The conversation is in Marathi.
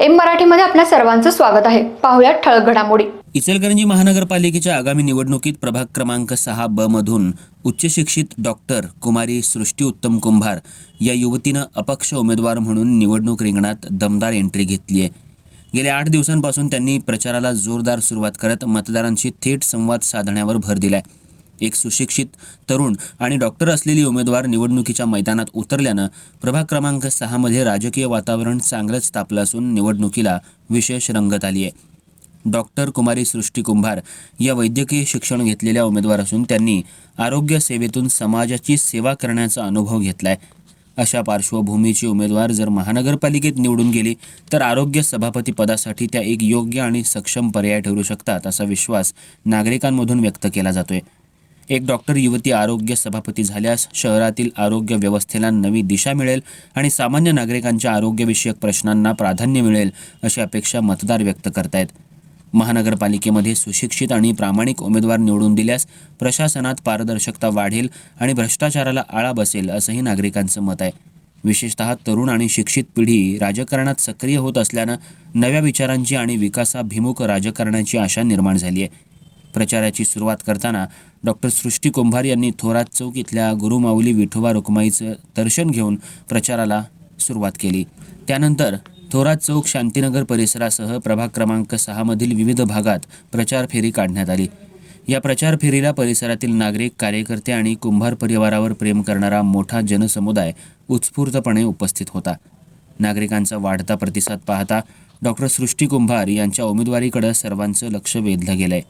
एम मराठीमध्ये आपल्या सर्वांचं स्वागत आहे. पाहुयात ठळक घडामोडी. इचलकरंजी महानगरपालिकेच्या आगामी निवडणुकीत प्रभाग क्रमांक सहा ब मधून उच्च शिक्षित डॉक्टर कुमारी सृष्टी उत्तम कुंभार या युवतीनं अपक्ष उमेदवार म्हणून निवडणूक रिंगणात दमदार एंट्री घेतली आहे. गेल्या आठ दिवसांपासून त्यांनी प्रचाराला जोरदार सुरुवात करत मतदारांशी थेट संवाद साधण्यावर भर दिलाय. एक सुशिक्षित तरुण आणि डॉक्टर असलेली उमेदवार निवडणुकीच्या मैदानात उतरल्यानं प्रभाग क्रमांक सहामध्ये राजकीय वातावरण चांगलंच तापलं असून निवडणुकीला विशेष रंगत आली आहे. डॉक्टर कुमारी सृष्टी कुंभार या वैद्यकीय शिक्षण घेतलेल्या उमेदवार असून त्यांनी आरोग्य सेवेतून समाजाची सेवा करण्याचा अनुभव घेतला आहे अशा पार्श्वभूमीची उमेदवार जर महानगरपालिकेत निवडून गेली तर आरोग्य सभापती पदासाठी त्या एक योग्य आणि सक्षम पर्याय ठरू शकतात असा विश्वास नागरिकांमधून व्यक्त केला जातोय. एक डॉक्टर युवती आरोग्य सभापती झाल्यास शहरातील आरोग्य व्यवस्थेला नवी दिशा मिळेल आणि सामान्य नागरिकांच्या आरोग्यविषयक प्रश्नांना प्राधान्य मिळेल अशी अपेक्षा मतदार व्यक्त करतायत. महानगरपालिकेमध्ये सुशिक्षित आणि प्रामाणिक उमेदवार निवडून दिल्यास प्रशासनात पारदर्शकता वाढेल आणि भ्रष्टाचाराला आळा बसेल असंही नागरिकांचं मत आहे. विशेषतः तरुण आणि शिक्षित पिढी राजकारणात सक्रिय होत असल्यानं नव्या विचारांची आणि विकासाभिमुख राजकारणाची आशा निर्माण झाली आहे. प्रचाराची सुरुवात करताना डॉक्टर सृष्टी कुंभार यांनी थोरात चौक इथल्या गुरुमाऊली विठोबा रुक्माईचं दर्शन घेऊन प्रचाराला सुरुवात केली. त्यानंतर थोरात चौक शांतीनगर परिसरासह प्रभाग क्रमांक सहामधील विविध भागात प्रचार फेरी काढण्यात आली. या प्रचार फेरीला परिसरातील नागरिक कार्यकर्ते आणि कुंभार परिवारावर प्रेम करणारा मोठा जनसमुदाय उत्स्फूर्तपणे उपस्थित होता. नागरिकांचा वाढता प्रतिसाद पाहता डॉक्टर सृष्टी कुंभार यांच्या उमेदवारीकडे सर्वांचं लक्ष वेधलं गेलंय.